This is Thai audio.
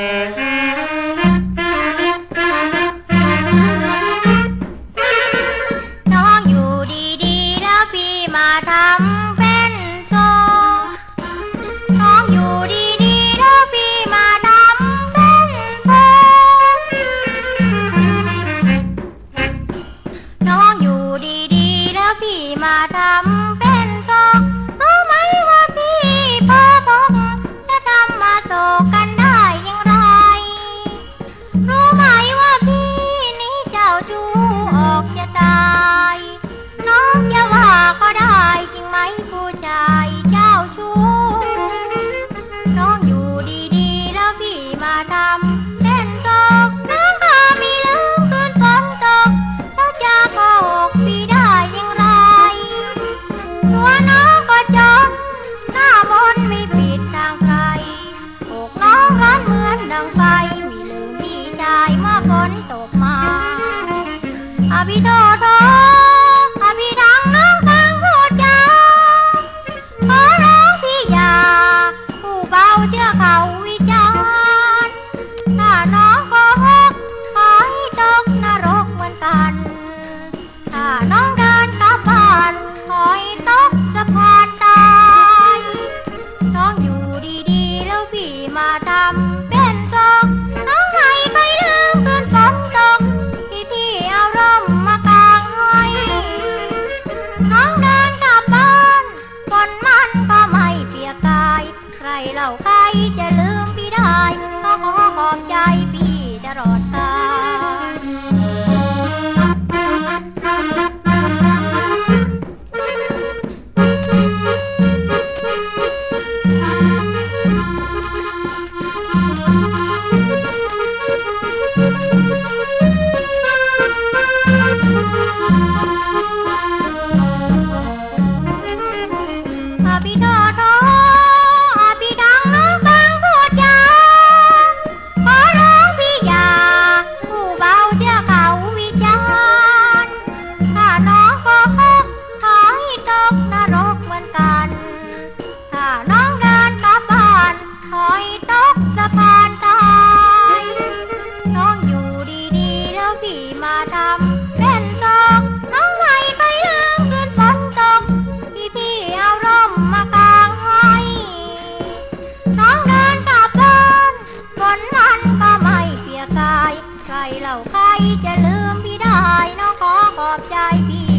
น้องอยู่ดีๆ แล้วพี่มาทำเป็นโซน้องอยู่ดีๆ แล้วพี่มาทำเป็นโซน้องอยู่ดีๆ แล้วพี่มาทำ อาพี่โทโทอาพี่ดังน้องฟังพูดจาขอร้องพี่อย่าผู้เบาเชื่อเขาวิจารณ์ถ้าน้องโกหกขอให้ตกนรกเหมือนกัน ถ้าน้องเดินกลับบ้านคอยตกสะพานตาย น้องอยู่ดีๆแล้วพี่มาทำ เล่าใครจะลืมพี่ได้ก็ขอขอบใจ ใครเล่าใครจะลืมพี่ได้น้องขอขอบใจพี่